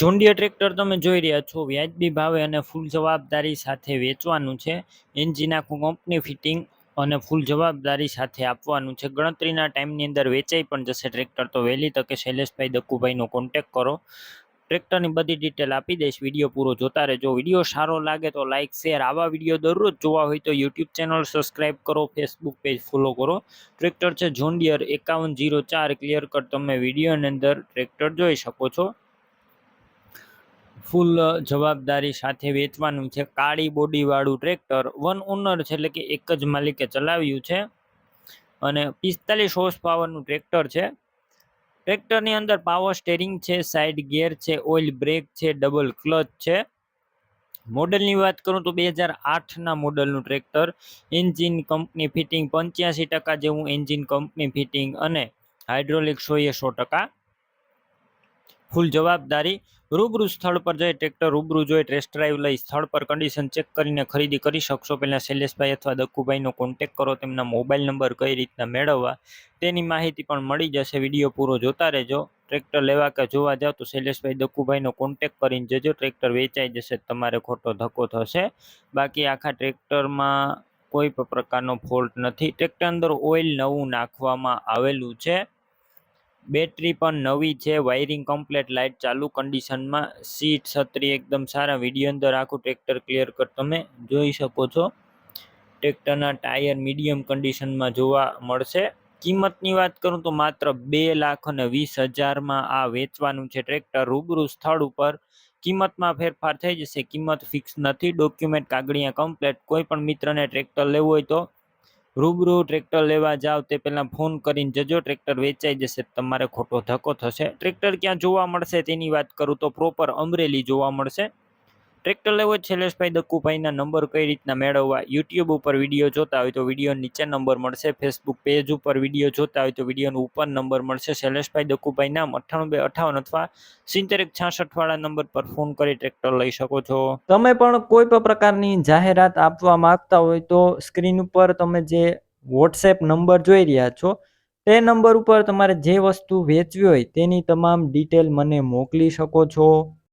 John Deere tractor તમે જોઈ રહ્યા છો, વ્યાજબી ભાવે અને ફૂલ જવાબદારી સાથે વેચવાનું છે. એન્જિન આખું કંપની ફિટિંગ અને ફૂલ જવાબદારી સાથે આપવાનું છે. ગણતરીના ટાઈમની અંદર વેચાઈ પણ જશે ટ્રેક્ટર તો વહેલી તકે શૈલેષભાઈ દક્કુભાઈનો કોન્ટેક કરો. ટ્રેક્ટરની બધી ડિટેલ આપી દઈશ વીડિયો પૂરો જોતા રહેજો. વીડિયો સારો લાગે તો લાઇક શેર આવા વીડિયો દરરોજ જોવા હોય તો યુટ્યુબ ચેનલ સબસ્ક્રાઇબ કરો ફેસબુક પેજ ફોલો કરો. ટ્રેક્ટર છે જોન્ડિયર એકાવન જીરો ચાર ક્લિયર કટ તમે વિડીયોની અંદર ટ્રેક્ટર જોઈ શકો છો. ફૂલ જવાબદારી સાથે વેચવાનું છે. કાળી બોડીવાળું ટ્રેક્ટર વન ઓનર છે, એટલે કે એક જ માલિકે ચલાવ્યું છે. અને પિસ્તાલીસ હોર્સ પાવરનું ટ્રેક્ટર છે. ટ્રેક્ટરની અંદર પાવર સ્ટેરિંગ છે સાઇડ ગિયર છે ઓઇલ બ્રેક છે ડબલ ક્લચ છે. મોડલની વાત કરું તો બે હજાર આઠના મોડલનું ટ્રેક્ટર. એન્જિન કંપની ફિટિંગ પંચ્યાસી ટકા જેવું એન્જિન કંપની ફિટિંગ અને હાઇડ્રોલિક સોએ સો ટકા. ફૂલ જવાબદારી રૂબરૂ સ્થળ પર જઈ ટ્રેક્ટર રૂબરૂ જોઈ ટેસ્ટ ડ્રાઈવ લઈ સ્થળ પર કન્ડિશન ચેક કરીને ખરીદી કરી શકશો. પહેલાં શૈલેષભાઈ અથવા દક્કુભાઈનો કોન્ટેક કરો, તેમના મોબાઈલ નંબર કઈ રીતના મેળવવા તેની માહિતી પણ મળી જશે. વીડિયો પૂરો જોતા રહેજો. ટ્રેક્ટર લેવા કે જોવા જાઓ તો શૈલેષભાઈ દક્કુભાઈનો કોન્ટેક કરીને જજો. ટ્રેક્ટર વેચાઈ જશે, તમારે ખોટો ધક્કો થશે. બાકી આખા ટ્રેક્ટરમાં કોઈ પણ પ્રકારનો ફોલ્ટ નથી. ટ્રેક્ટર અંદર ઓઇલ નવું નાખવામાં આવેલું છે. બેટરી પણ નવી છે વાયરિંગ કમ્પ્લેટ લાઇટ ચાલુ કન્ડિશનમાં સીટ છત્રી એકદમ સારા વીડિયો અંદર આખું ટ્રેક્ટર ક્લિયર કર, તમે જોઈ શકો છો. ટ્રેક્ટરના ટાયર મીડિયમ કન્ડિશનમાં જોવા મળશે. કિંમતની વાત કરું તો માત્ર બે લાખ અને વીસ હજારમાં આ વેચવાનું છે ટ્રેક્ટર રૂબરૂ સ્થળ ઉપર કિંમતમાં ફેરફાર થઈ જશે. કિંમત ફિક્સ નથી. ડોક્યુમેન્ટ કાગળિયા કમ્પ્લેટ કોઈ પણ મિત્રને ટ્રેક્ટર લેવું હોય તો રૂબરૂ ટ્રેક્ટર લેવા જાવ તે પહેલાં ફોન કરીને જજો, ટ્રેક્ટર વેચાઈ જશે તમારે ખોટો ધક્કો થશે. ટ્રેક્ટર ક્યાં જોવા મળશે તેની વાત કરું તો પ્રોપર અમરેલી જોવા મળશે. ટ્રેક્ટર લેવો શૈલેષભાઈ દક્કુભાઈના નંબર કઈ રીતના મેળવવા? યુટ્યુબ ઉપર વીડિયો જોતા હોય તો વીડિયો નીચે નંબર મળશે. ફેસબુક પેજ ઉપર વીડિયો જોતા હોય તો વિડીયોનો ઉપર નંબર મળશે. શૈલેષભાઈ દક્કુભાઈ નામ અઠ્ઠાણું બે અઠાવન અથવા સિત્તેર છાસઠ વાળા નંબર પર ફોન કરી ટ્રેક્ટર લઈ શકો છો. તમે પણ કોઈ પણ પ્રકારની જાહેરાત આપવા માંગતા હોય તો સ્ક્રીન ઉપર તમે જે વોટ્સએપ નંબર જોઈ રહ્યા છો, તે નંબર ઉપર તમારે જે વસ્તુ વેચવી હોય તેની તમામ ડિટેલ મને મોકલી શકો છો.